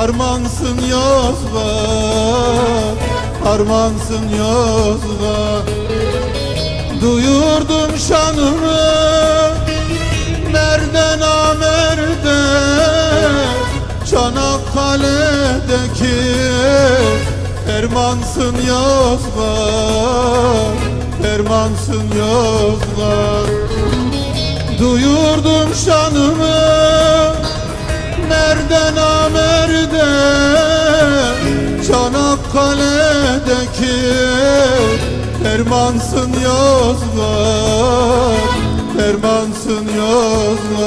Harmansın Yozgat Harmansın Yozgat Duyurdum şanını Nerede namerde Çanakkale'deki Fermansın Yozgat Fermansın Yozgat Duyurdum şanını Nerede namerde Çanakkale'deki Fermansın Yozgat Fermansın Yozgat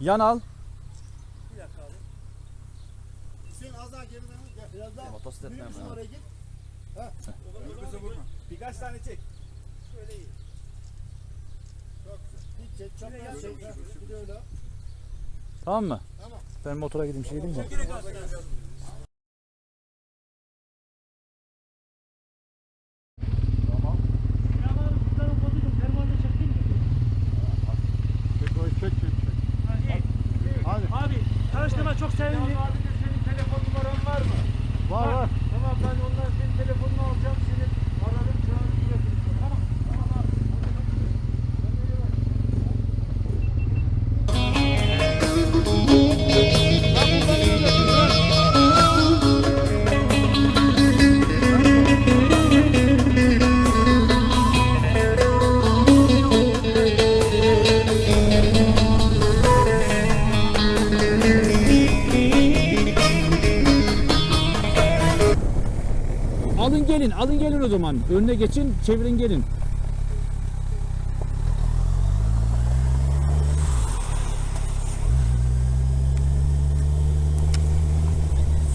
Yan al. Hüseyin az daha geriden gel. Biraz daha. Motosiklet Büyük oraya git. Ha. Birkaç tane çek. Şöyle iyi. Çok güzel. Bir çek, çapraz çek. Ha, Bir de öyle. Tamam mı? Tamam. Ben motora gideyim şey diyeyim mi? O zaman. Önüne geçin, çevirin gelin.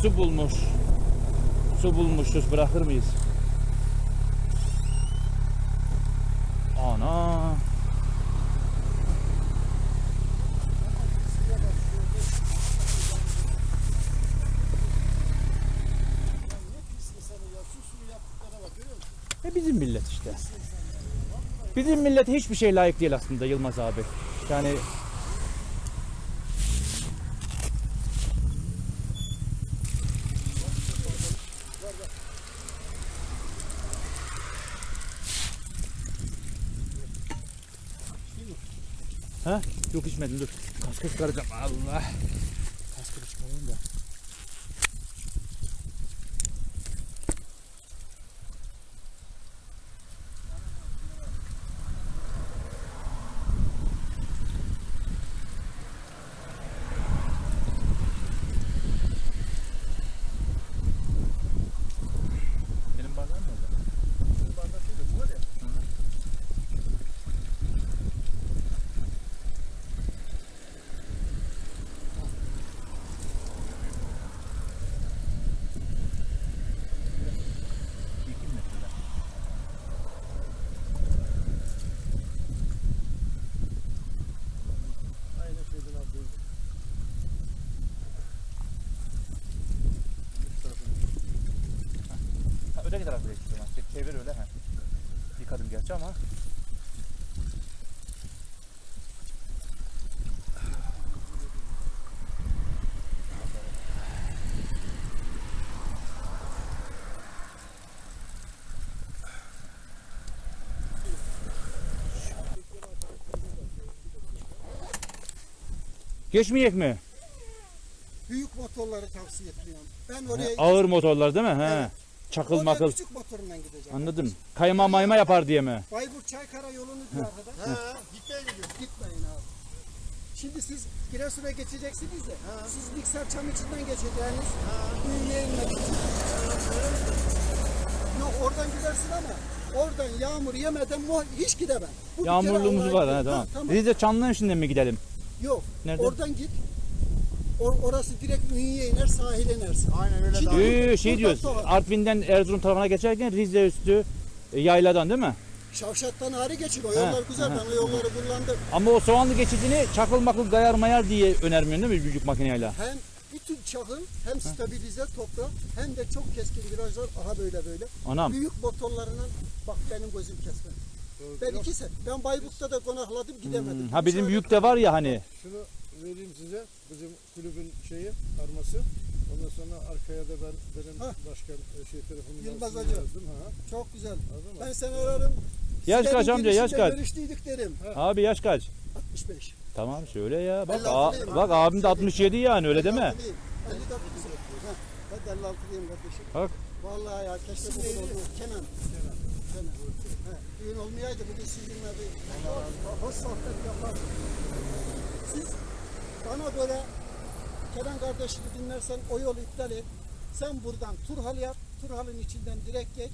Su bulmuş. Su bulmuşuz, bırakır mıyız? E bizim millet işte. Bizim millet hiçbir şey layık değil aslında Yılmaz abi. Yani Ha? Yok içmedim dur. Kaskı çıkaracağım. Allah. Kaskı çıkarayım da. Benim bardağım nerede? Senin bardak şöyle bu var ya. İki metrede. Aynen şeyden aldım. Ha, öteki tarafı da işte. Çevir öyle. Ha. Yıkadım gerçi ama. Geçmeyecek mi? Büyük motorları tavsiye etmiyorum. Ben oraya Ağır motorlar değil mi? He. Evet. Çakıl Oraya makıl. küçük motorundan gideceğim. Anladım. Kayma mayma yapar diye mi? Bayburt Çaykara yolunu diyor arkadaş. Ha, gitmeyin diyor. Gitmeyin abi. Şimdi siz Giresun'a geçeceksiniz de siz Niksar Çam içinden geçeceğiniz Ünye'ye inmek. Yok oradan gidersin ama oradan yağmur yemeden mu- hiç gidemem. Bu bir kere Yağmurluğumuz Allah'a var. Ha, tamam. Ha, tamam. Rize Çamlı'nın şimdi mi gidelim? Yok. Nerede? Oradan git. Or- orası direkt Ünye'ye iner sahile inersin. Aynen öyle yo, buradan şey diyoruz. Artvin'den Erzurum tarafına geçerken Rize üstü e, yayladan değil mi? Şavşat'tan ağrı geçin. O yollar güzel. Ben o yolları kullandım. Ama o soğanlı geçidini çakıl makıl gayar mayar diye önermiyorsun değil mi büyük makineyle? Hem bütün çakıl hem stabilize toprak hem de çok keskin virajlar. Aha böyle böyle. Anam. Büyük motorlarının bak benim gözüm kesmedi. Ben iki sene. Ben Bayburt'ta da konakladım gidemedim. Ha bizim büyük de var ya hani. Şunu vereyim size. Bizim kulübün şeyi, arması. Ondan sonra arkaya da ben benim Hah. başkan e, şey telefonunu Yılmaz. Hacı. yazdım. Ha. Çok güzel. Anladın mı? Ben seni ararım. Yaş kaç amca, yaş kaç? Görüştüydük derim. Abi yaş kaç? 65. Tamam söyle ya. Bak, a- bak abim de 67 yani öyle deme. 56'lıyım. 54 kızım. Ha, Ben de 56'lıyım kardeşim. Bak. Vallahi ya keşke bugün olmuyor. Kenan. Kenan. Kenan. Ha, düğün olmayaydı bugün sizinle bir hoş sohbet yapardık. Siz bana böyle Kenan kardeşini dinlersen o yolu iptal et. Sen buradan Turhal yap. Turhal'ın içinden direkt geç.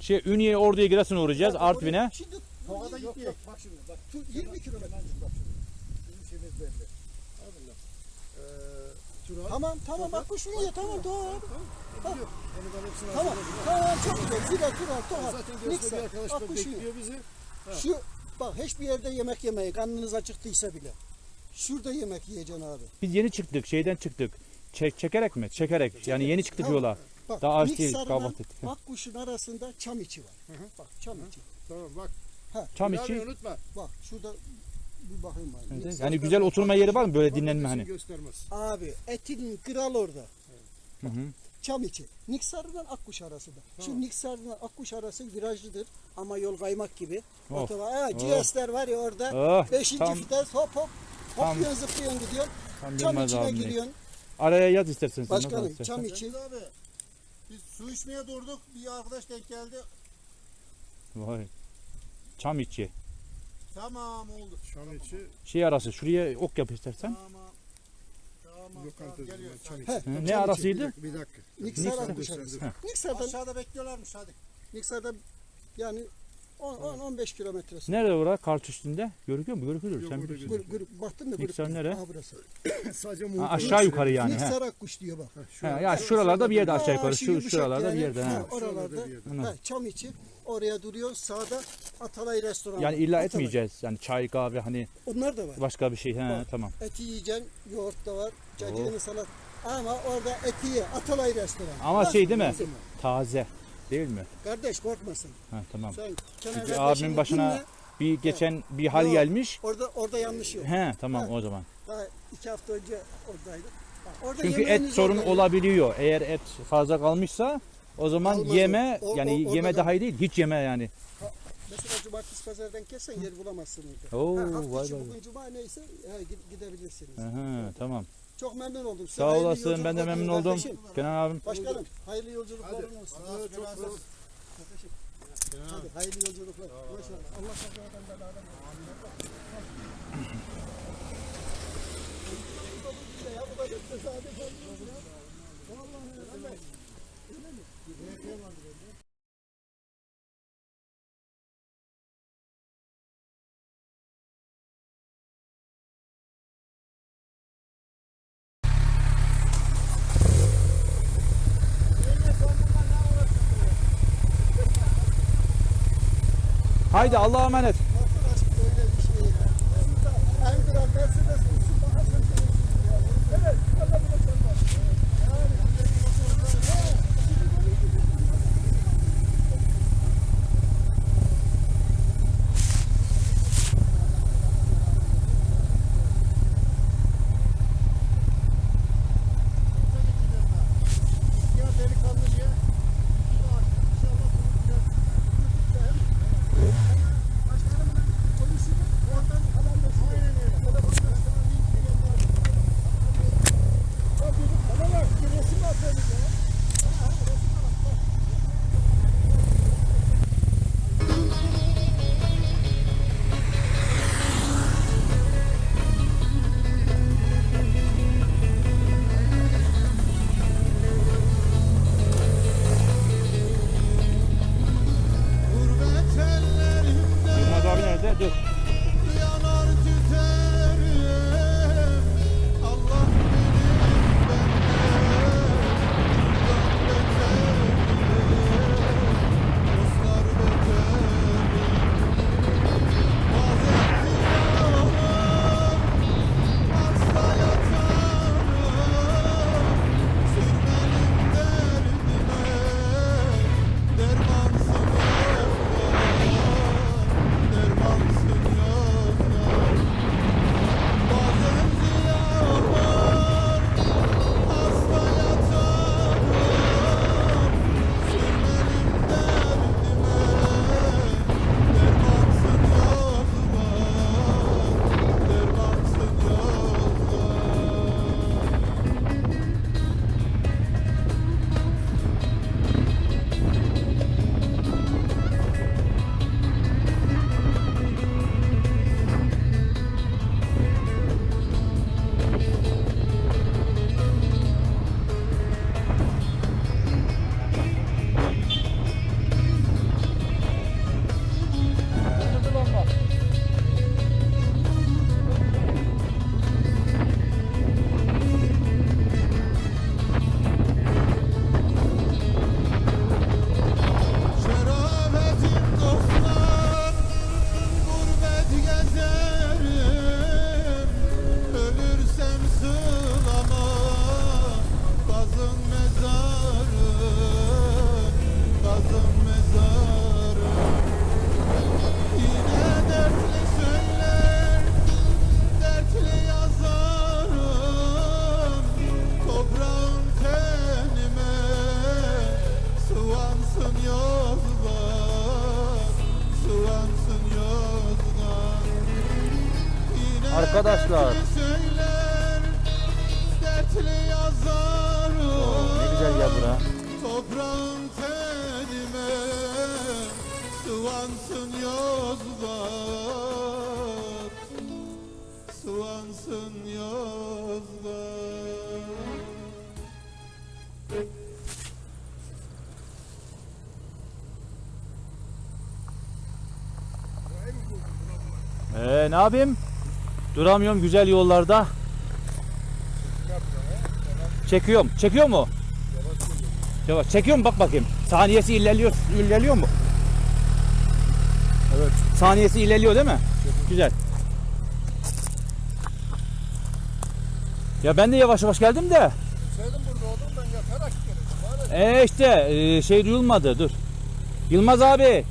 Şey Ünye'ye Ordu'ya Giresun'a uğrayacağız Bak, Artvin'e. oraya- Şimdi Havada yok, gitmeyek. Bak şimdi bak. Tu- 20 kilometre. Bak şimdi. Bizim şeyimiz belli. Anladın mı? Ee, Tural. Tamam tamam bak bu şuraya tamam doğru. Biliyor. Onu ben hepsini Tamam hazırladım. tamam çok güzel. Zira Turhal Turhal. Zaten gözde bir arkadaş Bak bu şu. bekliyor bizi. Şu bak hiçbir yerde yemek yemeyin. Karnınız acıktıysa bile. Şurada yemek yiyeceksin abi. Biz yeni çıktık şeyden çıktık. Çek, çekerek mi? Çekerek. Yani yeni çıktık Tamam. yola. Bak, Daha aç değil, Niksar'la kahvaltı ettik. Akkuş'un arasında çam içi var. Bak çam içi. Tamam bak. Çam Abi içi. unutma. Bak şurada bir bakayım abi. Niksar- Yani güzel oturma yeri var mı böyle dinlenme hani? Göstermez. Abi etin kral orada. Hı hı. Çam içi. Niksar'la Akkuş arasında. Şu Niksar'la Akkuş arası virajlıdır ama yol kaymak gibi. Of. Otoban, ha, GS'ler var ya orada. Oh, Beşinci tam- vites hop hop. Tam- Hopluyorsun zıplıyorsun gidiyorsun. Tam Çam içine abim. giriyorsun. Araya yaz istersen sen. nasıl Başkanım istersen. çam içi. Abi biz su içmeye durduk bir arkadaş denk geldi. Vay. Çam içi. Tamam oldu. Şam içi Şey arası şuraya ok yap istersen. Tamam. Tamam. lokanta tamam, geliyor. çam içi. He. Çam arasıydı? Bir dakika. Niksar Niksar. Akkuş arası. Niksar'dan Aşağıda bekliyorlarmış hadi. Niksar'da yani 10-15 kilometresi. Nerede orada? Kart üstünde. Görüküyor mu? Görüküyor. Sen bilirsin. Grup, grup, baktın mı? Niksar nere? Aha burası. Sadece Ha, muhtemelen aşağı yukarı yani. he. Niksar Akkuş diyor bak. Ha, ya şuralarda bir yerde aşağı yukarı. şu şuralarda bir yerde. Ha, Ha. oralarda. Ha, çam içi. Oraya duruyor. Sağda Atalay restoranı. Yani illa Atalay. etmeyeceğiz. Yani çay, kahve hani Onlar da var. başka bir şey. He, Var. tamam. Eti yiyeceksin. Yoğurt da var. Oh. Cacığını salat. Ama orada eti ye. Atalay restoranı. Ama şey değil mi? Taze. Değil mi? Kardeş korkmasın. Ha, tamam. Sen Kenan Çünkü kardeşini abimin başına dinle. bir geçen bir hal Yok. gelmiş. Orada orada yanlış yok. He tamam Ha. o zaman. Daha iki hafta önce oradaydık. Ha, Orada Çünkü yemeğiniz et sorun orada. olabiliyor. Eğer et fazla kalmışsa o zaman Olmaz yeme o. Yani o- yeme da- daha iyi değil. Hiç yeme yani. Mesela cumartesi pazardan kessen yer bulamazsın orada. Oo, ha, hafta vay içi vay. bugün cuma neyse ha, gide- gidebilirsiniz. Aha, tamam. Çok memnun oldum. Size Sağ hayırlı olasın. Ben de yolculuklar memnun oldum. kardeşim. Kenan abim. Başkanım hayırlı yolculukların olsun. Hadi, çok sağ ol. Kardeşim. Hadi hayırlı yolculuklar. Maşallah. Allah kazadan beladan Ya bu da tesadüf ya. Vallahi öyle. Öyle mi? Haydi Allah'a emanet. Arkadaşlar. Söyler, Oo, ne güzel ya bura. Toprağın tenime Sıvansın Yozgat Sıvansın Yozgat Ee, ne yapayım? Duramıyorum güzel yollarda. Çekiyorum. Çekiyor mu? Yavaş. Çekiyor mu? Bak bakayım. Saniyesi ilerliyor. ilerliyor mu? Evet. Saniyesi ilerliyor değil mi? Güzel. Ya ben de yavaş yavaş geldim de. Senin burada oldum ben yatarak. Bana E işte e, şey duyulmadı. Dur. Yılmaz abi.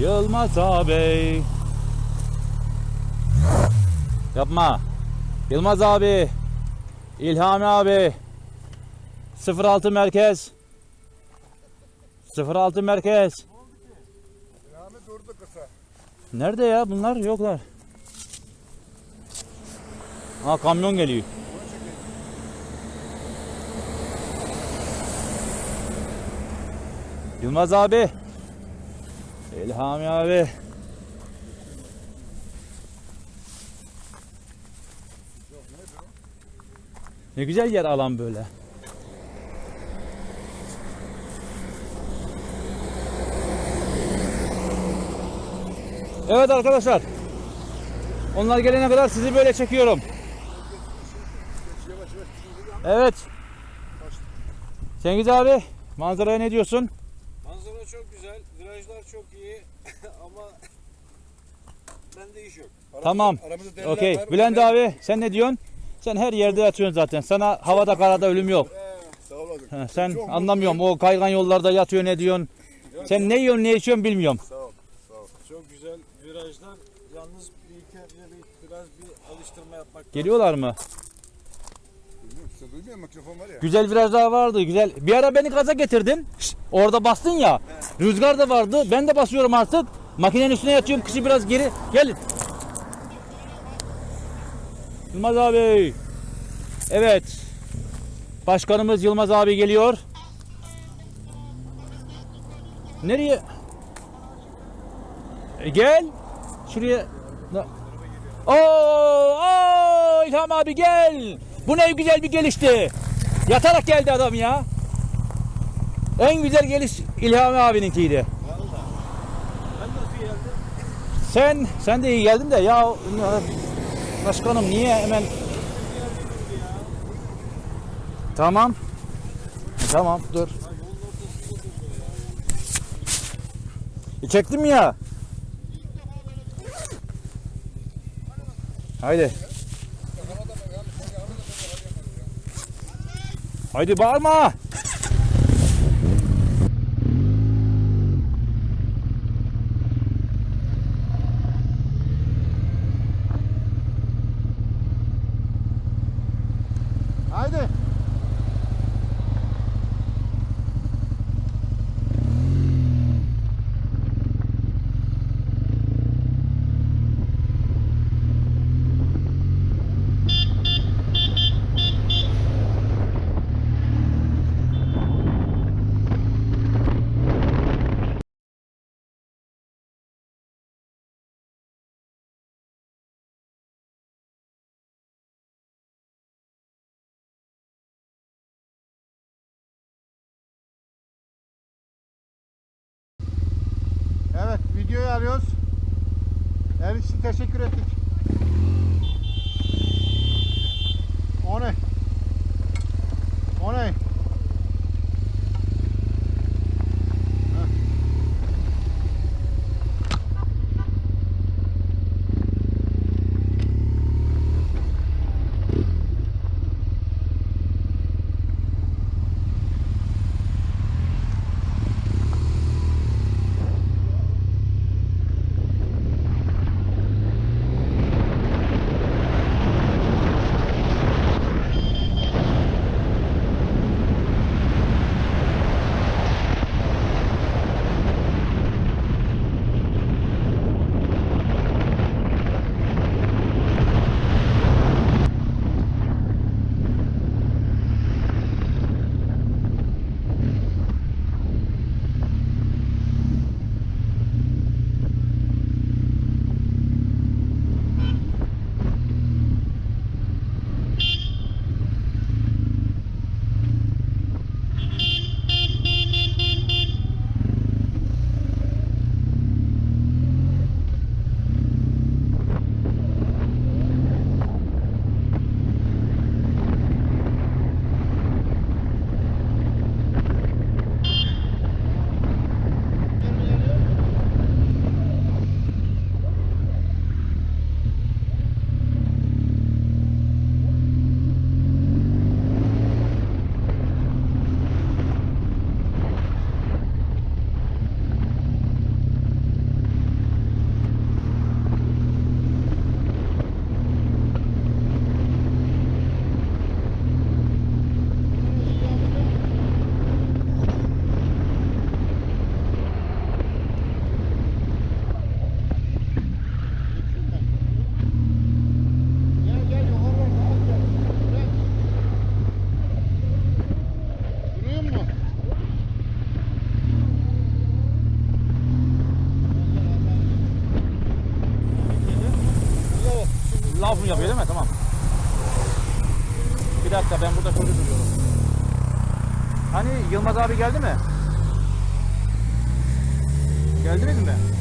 Yılmaz abi. Yapma. Yılmaz abi. İlhami abi. 06 merkez. 06 merkez. Rami durdu kısa. Nerede ya bunlar? Yoklar. Ha kamyon geliyor. Yılmaz abi. İlhami abi. Ne güzel yer alan böyle. Evet arkadaşlar. Onlar gelene kadar sizi böyle çekiyorum. Evet. Cengiz abi manzaraya ne diyorsun? Manzara çok güzel, virajlar çok iyi ama bende iş yok. Tamam. Aramızda Okey. Bülent abi sen ne diyorsun? Sen her yerde yatıyorsun zaten. Sana havada karada ölüm yok. Sağ olasın. Ha, sen Çok anlamıyorum. O kaygan yollarda yatıyor ne diyorsun? Sen ne yiyorsun ne içiyorsun bilmiyorum. Sağ ol. Sağ ol. Çok güzel virajlar. Yalnız bir iki bir, biraz bir alıştırma yapmak Geliyorlar mı? Güzel virajlar vardı. Güzel. Bir ara beni gaza getirdin. Şşt, orada bastın ya. Rüzgar da vardı. Ben de basıyorum artık. Makinenin üstüne yatıyorum. Kışı biraz geri. Gel. Yılmaz abi. Evet. Başkanımız Yılmaz abi geliyor. Nereye? E, gel. Şuraya. Oo, oo, İlham abi gel. Bu ne güzel bir gelişti. Yatarak geldi adam ya. En güzel geliş İlhami abininkiydi. Ben nasıl geldim? Sen sen de iyi geldin de ya başkanım niye hemen Tamam. Tamam dur. E, çektim ya. Haydi. Haydi bağırma. Haydi. Evet videoyu arıyoruz. Her için teşekkür ettik. O ne? O ne? ben burada böyle duruyorum. Hani Yılmaz abi geldi mi? Geldi Geldiniz mi?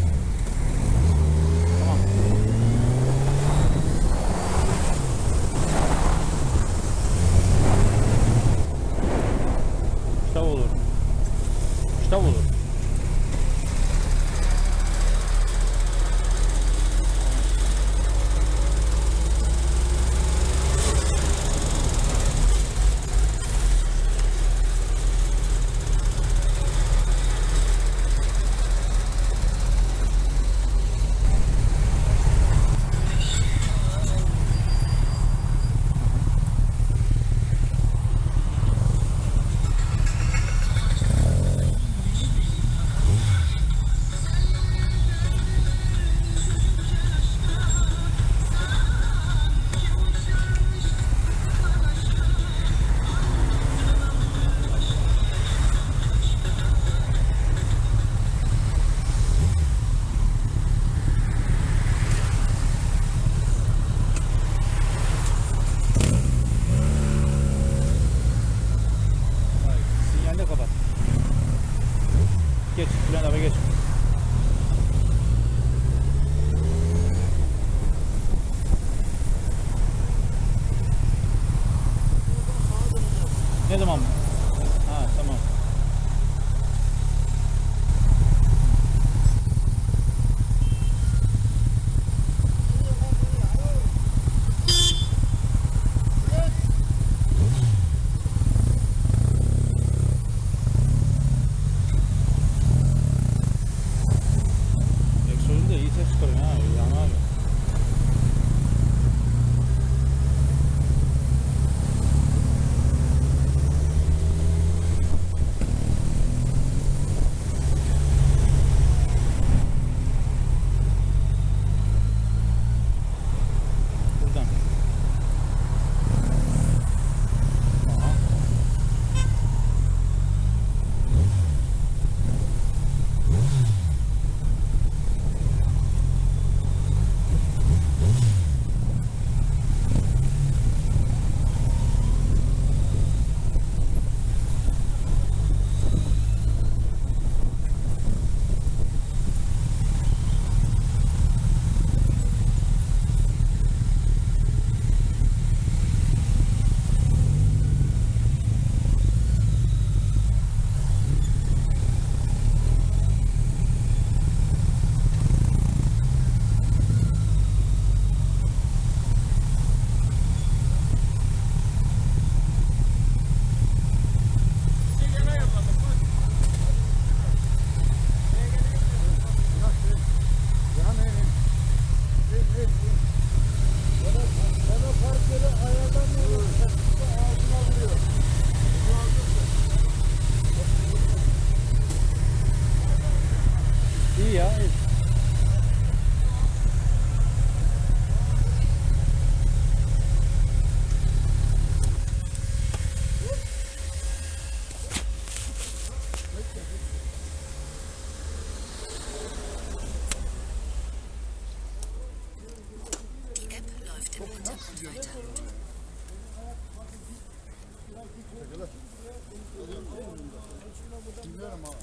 Biliyorum abi.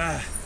Ah.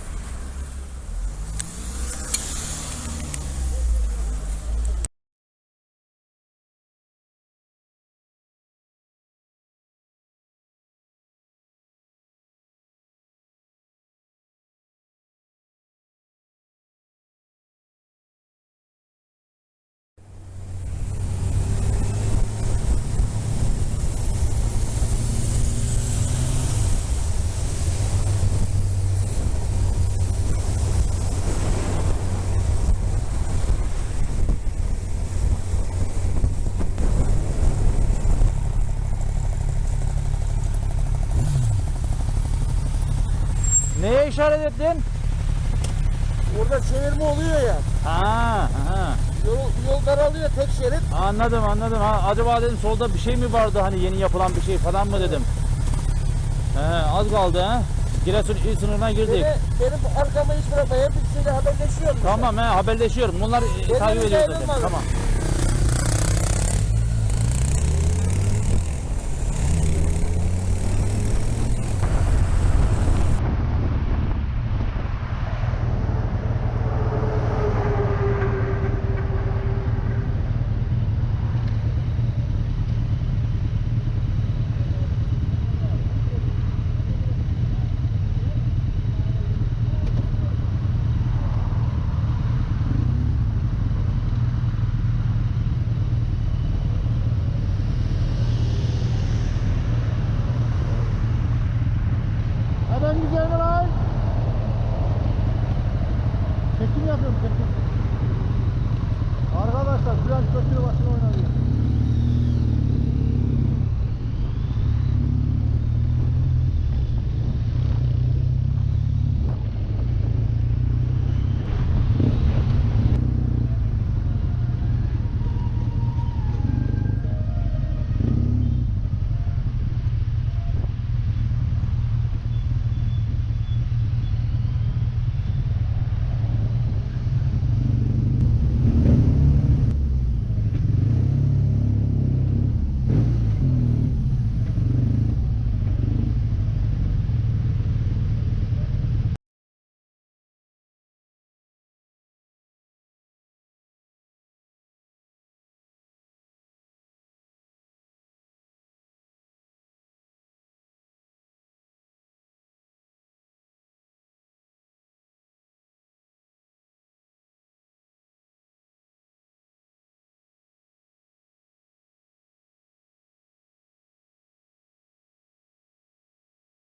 işaret ettin? Orada çevirme oluyor ya. Ha, ha. Yol, yol daralıyor tek şerit. Anladım anladım. Ha, acaba dedim solda bir şey mi vardı hani yeni yapılan bir şey falan mı dedim. He, az kaldı ha. Giresun il sınırına girdik. Beni, benim arkamı hiç bırakma. Hepsiyle haberleşiyorum. Tamam he haberleşiyorum. Bunlar e, takip ediyor zaten. Tamam.